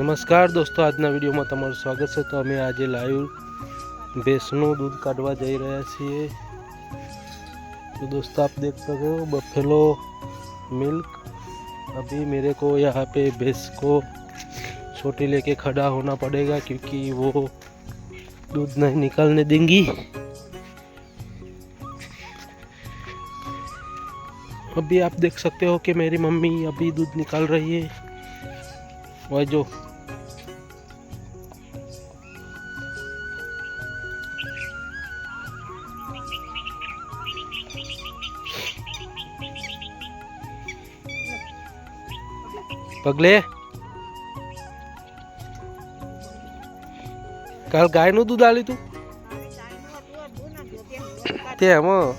નમસ્કાર દોસ્તો આજના में તમારું स्वागत है तो અમે આજે લાઈવ ભેંસનું દૂધ કાઢવા જઈ રહ્યા છીએ तो दोस्तों आप देख सकते हो बफेलो मिल्क अभी मेरे को यहाँ पे भैंस को छोटी लेके खड़ा होना पड़ेगा क्योंकि वो दूध नहीं निकालने देंगी अभी आप देख सकते हो कि मेरी मम्मी अभी दूध निकाल रही है જો પગલે કાલ ગાય નું દૂધ આલ્યું તું તે એમાં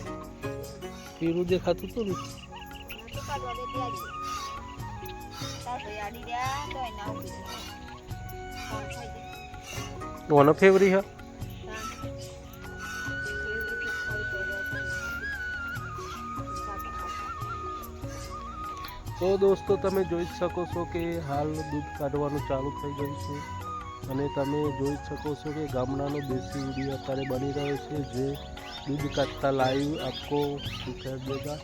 પીરું દેખાતું હતું ને તો જો આડી રહ્યા તો નામ બી નો નો ફેવરી છે તો દોસ્તો તમે જોઈ શકો છો કે હાલ દૂધ કાઢવાનું ચાલુ થઈ ગયું છે અને તમે જોઈ શકો છો કે ગામનાનો દિલથી વિડીયો ત્યારે બની રહ્યો છે જે દૂધ કાટતા લાઈવ આપકો ફકે દેગા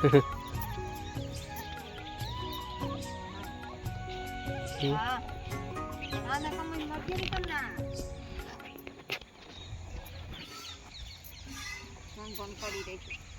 ફોન ફોન કરી દઈશું